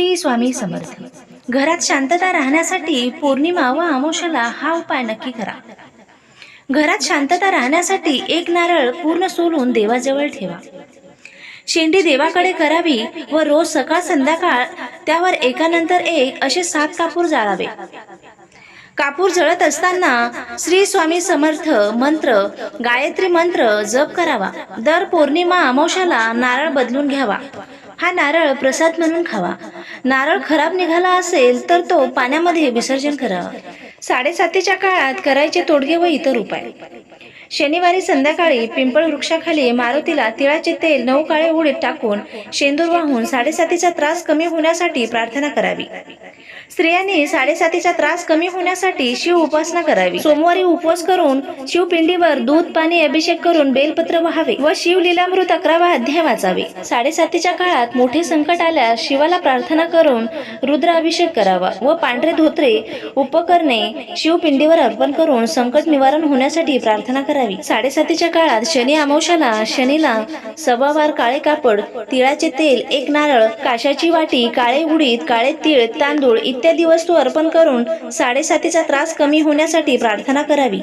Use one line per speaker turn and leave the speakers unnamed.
श्री स्वामी समर्थ. घरात शांतता राहण्यासाठी पौर्णिमा व अमावश्याला हा उपाय नक्की करा. घरात शांतता राहण्यासाठी एक नारळ पूर्ण सोलून देवाजवळ ठेवा. शेंडी देवाकडे करावी व रोज सकाळ संध्याकाळ त्यावर एकानंतर एक असे सात कापूर जाळावे. कापूर जळत असताना श्री स्वामी समर्थ मंत्र गायत्री मंत्र जप करावा. दर पौर्णिमा अमावस्याला नारळ बदलून घ्यावा. हा नारळ प्रसाद म्हणून खावा. नारळ खराब निघाला असेल तर तो पाण्यामध्ये विसर्जन करावा साडेसातीच्या काळात करायचे तोडगे व इतर उपाय. शनिवारी संध्याकाळी पिंपळ वृक्षाखाली मारुतीला तिळाचे तेल नऊ काळे उडीत टाकून शेंदूर वाहून साडेसातीचा त्रास कमी होण्यासाठी प्रार्थना करावी. स्त्रियांनी साडेसातीचा त्रास कमी होण्यासाठी शिव उपासना करावी. सोमवारी उपवास करून शिवपिंडीवर दूध पाणी अभिषेक करून बेलपत्र व्हावे व शिवलीलामृत अकरावा अध्याय वाचावे. साडेसातीच्या काळात मोठे संकट आल्यास शिवाला प्रार्थना करून रुद्र अभिषेक करावा व पांढरे धोत्रे उपकरणे शिवपिंडीवर अर्पण करून संकट निवारण होण्यासाठी प्रार्थना करावी. साडेसातीच्या काळात शनी अमावशाला शनीला सभावार काळे कापड तिळाचे तेल एक नारळ काशाची वाटी काळे उडीद काळे तीळ तांदूळ इत्यादी वस्तू अर्पण करून साडेसातीचा त्रास कमी होण्यासाठी प्रार्थना करावी.